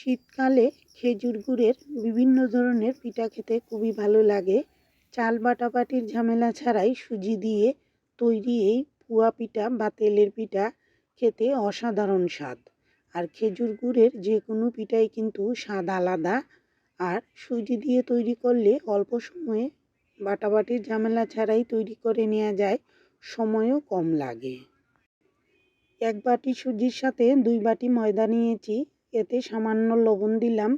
শীতকালে খেজুর গুড়ের বিভিন্ন ধরনের পিঠা খেতে খুবই ভালো লাগে। চাল বাটাবাটির ঝামেলা ছাড়াই সুজি দিয়ে তৈরি এই পুয়া পিঠা বা তেলের পিঠা খেতে অসাধারণ স্বাদ। আর খেজুর গুড়ের যে কোনো পিঠাই কিন্তু স্বাদ আলাদা। আর সুজি দিয়ে তৈরি করলে অল্প সময়ে বাটাবাটির ঝামেলা ছাড়াই তৈরি করে নেওয়া যায়, সময়ও কম লাগে। এক বাটি সুজির সাথে দুই বাটি ময়দা নিয়েছি। এতে সামান্য লবণ দিলাম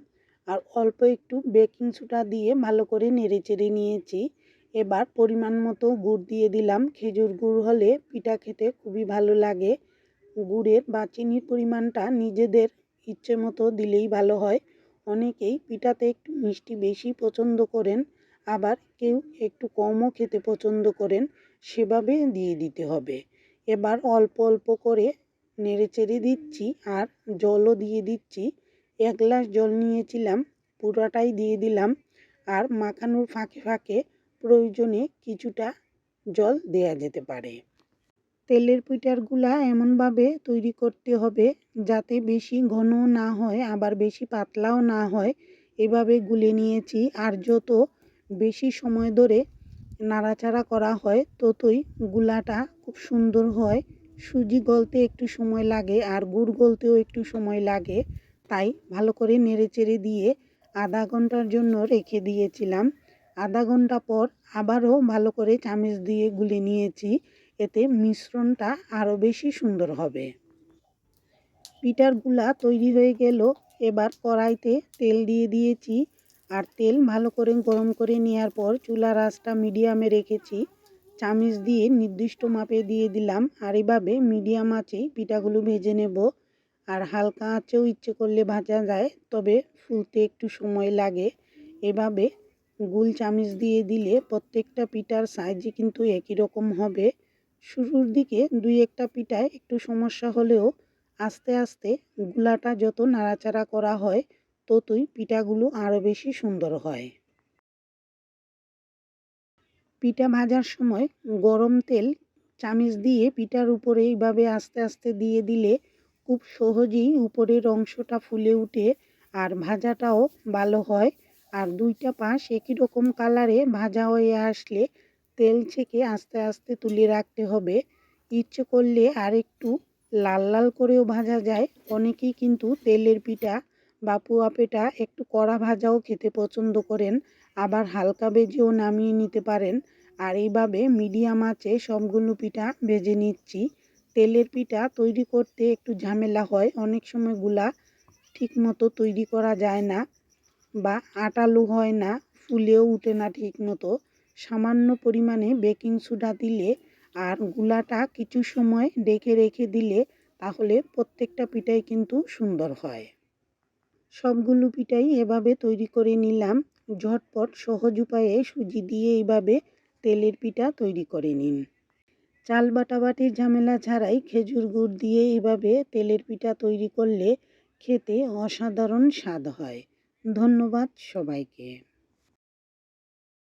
আর অল্প একটু বেকিং সোডা দিয়ে ভালো করে নেড়ে চেড়ে নিয়েছি। এবার পরিমাণ মতো গুড় দিয়ে দিলাম। খেজুর গুড় হলে পিঠা খেতে খুবই ভালো লাগে। গুড়ের বা চিনির পরিমাণটা নিজেদের ইচ্ছে মতো দিলেই ভালো হয়। অনেকেই পিঠাতে একটু মিষ্টি বেশি পছন্দ করেন, আবার কেউ একটু কমও খেতে পছন্দ করেন, সেভাবে দিয়ে দিতে হবে। এবার অল্প অল্প করে নেড়ে চেড়ে দিচ্ছি আর জলও দিয়ে দিচ্ছি। এক গ্লাস জল নিয়েছিলাম, পুরোটাই দিয়ে দিলাম আর মাখানোর ফাঁকে ফাঁকে প্রয়োজনে কিছুটা জল দেয়া যেতে পারে। তেলের পিঠারগুলা এমনভাবে তৈরি করতে হবে যাতে বেশি ঘন না হয়, আবার বেশি পাতলাও না হয়। এভাবে গুলে নিয়েছি আর যত বেশি সময় ধরে নাড়াচাড়া করা হয়, ততই গুলাটা খুব সুন্দর হয়। সুজি গলতে একটু সময় লাগে আর গুড় গলতেও একটু সময় লাগে। তাই ভালো করে নেড়েচেড়ে দিয়ে আধা ঘণ্টার জন্য রেখে দিয়েছিলাম। আধা ঘণ্টা পর আবারও ভালো করে চামচ দিয়ে গুলে নিয়েছি। এতে মিশ্রণটা আরও বেশি সুন্দর হবে। পিঠারগুলা তৈরি হয়ে গেল। এবার কড়াইতে তেল দিয়ে দিয়েছি। আর তেল ভালো করে গরম করে নেওয়ার পর চুলার আঁচটা মিডিয়ামে রেখেছি। চামিচ দিয়ে নির্দিষ্ট মাপে দিয়ে দিলাম। আর এভাবে মিডিয়াম আঁচেই পিঠাগুলো ভেজে নেব। আর হালকা আঁচেও ইচ্ছে করলে ভাজা যায়, তবে ফুলতে একটু সময় লাগে। এভাবে গুল চামিচ দিয়ে দিলে প্রত্যেকটা পিঠার সাইজই কিন্তু একই রকম হবে। শুরুর দিকে দুই একটা পিঠায় একটু সমস্যা হলেও আস্তে আস্তে গুলাটা যত নাড়াচাড়া করা হয়, ততই পিঠাগুলো আরও বেশি সুন্দর হয়। পিঠা ভাজার সময় গরম তেল চামিচ দিয়ে পিঠার উপরে এইভাবে আস্তে আস্তে দিয়ে দিলে খুব সহজেই উপরের অংশটা ফুলে উঠে আর ভাজাটাও ভালো হয়। আর দুইটা পাশ একই রকম কালারে ভাজা হয়ে আসলে তেল ছেঁকে আস্তে আস্তে তুলে রাখতে হবে। ইচ্ছে করলে আর একটু লাল লাল করেও ভাজা যায়। অনেকেই কিন্তু তেলের পিঠা বা পোয়া পিঠা একটু কড়া ভাজাও খেতে পছন্দ করেন, আবার হালকা ভেজেও নামিয়ে নিতে পারেন। আর এইভাবে মিডিয়াম আঁচে সবগুলো পিঠা ভেজে নিচ্ছি। তেলের পিঠা তৈরি করতে একটু ঝামেলা হয়, অনেক সময়গুলা ঠিক মতো তৈরি করা যায় না বা আটালো হয় না, ফুলেও উঠে না ঠিক মতো সামান্য পরিমাণে বেকিং সোডা দিলে আর গুলাটা কিছু সময় ডেকে রেখে দিলে তাহলে প্রত্যেকটা পিঠাই কিন্তু সুন্দর হয়। সবগুলো পিঠাই এভাবে তৈরি করে নিলাম। ঝটপট সহজ উপায়ে সুজি দিয়ে এইভাবে তেলের পিঠা তৈরি করে নিন। চাল বাটাবাটির ঝামেলা ছাড়াই খেজুর গুড় দিয়ে এভাবে তেলের পিঠা তৈরি করলে খেতে অসাধারণ স্বাদ হয়। ধন্যবাদ সবাইকে।